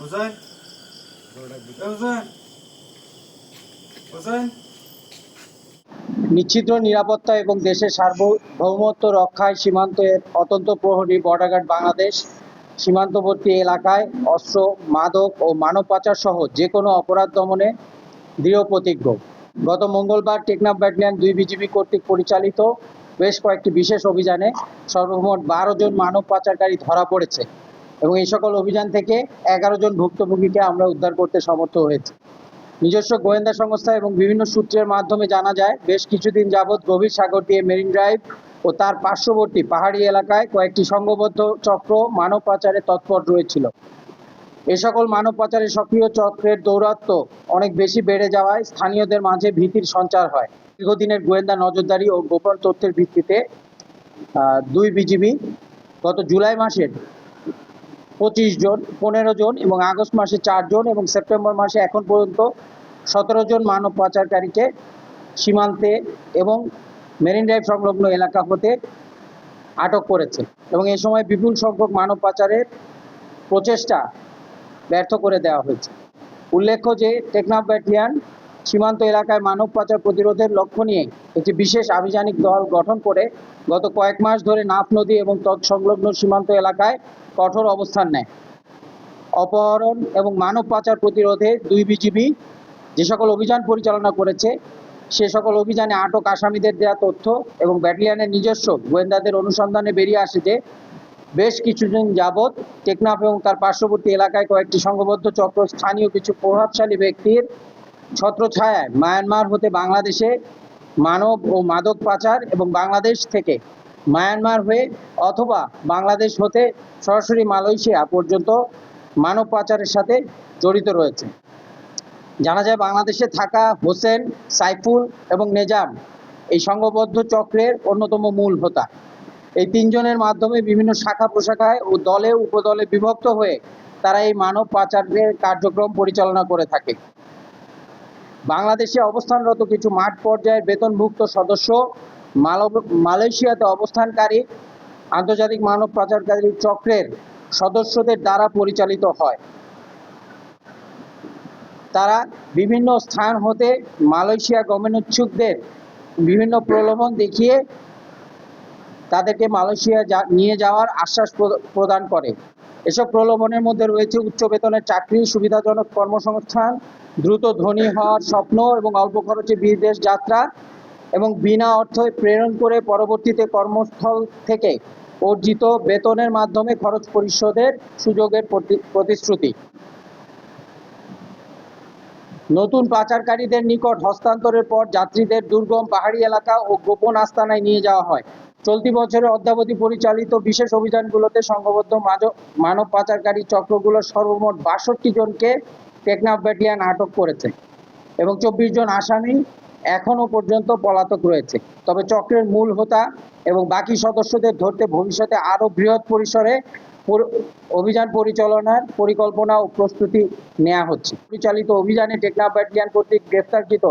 হোসেন? হোসেন? হোসেন? নিরাপত্তা এবং দেশের সার্বভৌমত্ব রক্ষায় সীমান্তের অত্যন্ত প্রহরী বর্ডার গার্ড বাংলাদেশ সীমান্তবর্তী এলাকায় অস্ত্র, মাদক ও মানব পাচার সহ যে কোনো অপরাধ দমনে দৃঢ় প্রতিজ্ঞ। গত মঙ্গলবার টেকনাফ ব্যাটালিয়ন দুই বিজিবি কর্তৃক পরিচালিত বেশ কয়েকটি বিশেষ অভিযানে সর্বমোট বারো জন মানব পাচারকারী ধরা পড়েছে। এবং এই সকল অভিযান থেকে এগারো জন ভুক্তভোগীকে আমরা উদ্ধার করতে সমর্থ হয়েছি। নিজস্ব গোয়েন্দা সংস্থা এবং বিভিন্ন সূত্রের মাধ্যমে জানা যায়, বেশ কিছুদিন যাবৎ গভীর সাগর দিয়ে মেরিন ড্রাইভ ও তার পার্শ্ববর্তী পাহাড়ি এলাকায় কয়েকটি সংঘবদ্ধ চক্র মানব পাচারে তৎপর রয়েছিল। এ সকল মানব পাচারের সক্রিয় চক্রের দৌরাত্ম্য অনেক বেশি বেড়ে যাওয়ায় স্থানীয়দের মাঝে ভীতির সঞ্চার হয়। দীর্ঘদিনের গোয়েন্দা নজরদারি ও গোপন তথ্যের ভিত্তিতে দুই বিজিবি গত জুলাই মাসের পঁচিশ জন, পনেরো জন এবং আগস্ট মাসে চারজন এবং সেপ্টেম্বর মাসে এখন পর্যন্ত সতেরো জন মানব পাচারকারীকে সীমান্তে এবং মেরিন ড্রাইভ সংলগ্ন এলাকা হতে আটক করেছে এবং এই সময় বিপুল সংখ্যক মানব পাচারের প্রচেষ্টা ব্যর্থ করে দেওয়া হয়েছে। উল্লেখ্য যে টেকনাফ ব্যাটালিয়ান সীমান্ত এলাকায় মানব পাচার প্রতিরোধের লক্ষ্য নিয়ে একটি বিশেষ আভিযানিক দল গঠন করে গত কয়েক মাস ধরে নাফ নদী এবং তৎসংলগ্ন সীমান্ত এলাকায় কঠোর অবস্থান নেয়। অপহরণ এবং মানব পাচার প্রতিরোধে দুই বিজিবি যে সকল অভিযান পরিচালনা করেছে, সে সকল অভিযানে আটক আসামিদের দেওয়া তথ্য এবং ব্যাটালিয়নের নিজস্ব গোয়েন্দাদের অনুসন্ধানে বেরিয়ে আসে যে, বেশ কিছুদিন যাবৎ টেকনাফ এবং তার পার্শ্ববর্তী এলাকায় কয়েকটি সংঘবদ্ধ চক্র স্থানীয় কিছু প্রভাবশালী ব্যক্তির ছত্রছায়ায় মায়ানমার হতে বাংলাদেশে মানব ও মাদক পাচার এবং বাংলাদেশ থেকে মায়ানমার হয়ে অথবা বাংলাদেশ হতে সরাসরি মালয়েশিয়া পর্যন্ত মানব পাচারের সাথে জড়িত রয়েছে। জানা যায় বাংলাদেশে থাকা হোসেন, সাইফুল এবং নেজাম এই সংঘবদ্ধ চক্রের অন্যতম মূল হোতা। এই তিনজনের মাধ্যমে বিভিন্ন শাখা প্রশাখায় ও দলে, উপদলে বিভক্ত হয়ে তারা এই মানব পাচারের কার্যক্রম পরিচালনা করে থাকে। বাংলাদেশে অবস্থানরত কিছু মাঠ পর্যায়ের বেতনভুক্ত সদস্য মালয়েশিয়াতে অবস্থানকারী আন্তর্জাতিক মানব পাচারকারী চক্রের সদস্যদের দ্বারা পরিচালিত হয়। তারা বিভিন্ন স্থান হতে মালয়েশিয়া গমনোচ্ছুকদের বিভিন্ন প্রলোভন দেখিয়ে তাদেরকে মালয়েশিয়া নিয়ে যাওয়ার আশ্বাস প্র- প্রদান করে। এসব প্রলোভনের মধ্যে রয়েছে উচ্চ বেতনের চাকরি, সুবিধাজনক কর্মসংস্থান, দ্রুত ধনী হওয়ার স্বপ্ন এবং অল্প খরচে বিদেশ যাত্রা এবং বিনা অর্থে প্রেরণ করে পরবর্তীতে কর্মস্থল থেকে অর্জিত বেতনের মাধ্যমে খরচ পরিশোধের সুযোগের প্রতি- প্রতিশ্রুতি। নতুন পাচারকারীদের নিকট হস্তান্তরের পর যাত্রীদের দুর্গম পাহাড়ি এলাকা ও গোপন আস্তানায় নিয়ে যাওয়া হয়। চলতি বছরে অদ্যাবধি পরিচালিত বিশেষ অভিযানগুলোতে সংঘবদ্ধ মানব পাচারকারী চক্রগুলোর সর্বমোট বাষট্টি জনকে টেকনাফ ব্যাটালিয়ান আটক করেছে এবং চব্বিশ জন আসামি এখনও পর্যন্ত পলাতক রয়েছে। তবে চক্রের মূল হোতা এবং বাকি সদস্যদের ধরতে ভবিষ্যতে আরও বৃহৎ পরিসরে অভিযান পরিচালনার পরিকল্পনা ও প্রস্তুতি নেওয়া হচ্ছে। পরিচালিত অভিযানে টেকনাফ ব্যাটালিয়ান কর্তৃক গ্রেফতারকৃত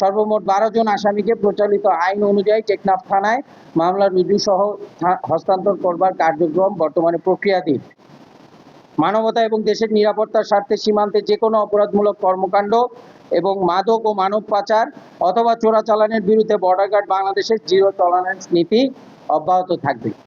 সর্বমোট বারো জন আসামিকে প্রচলিত আইন অনুযায়ী টেকনাফ থানায় মামলা রুজু সহ হস্তান্তর করবার কার্যক্রম বর্তমানে প্রক্রিয়াধীন। মানবতা এবং দেশের নিরাপত্তার স্বার্থে সীমান্তে যে কোনো অপরাধমূলক কর্মকাণ্ড এবং মাদক ও মানব পাচার অথবা চোরাচালানের বিরুদ্ধে বর্ডার গার্ড বাংলাদেশের জিরো টলারেন্স নীতি অব্যাহত থাকবে।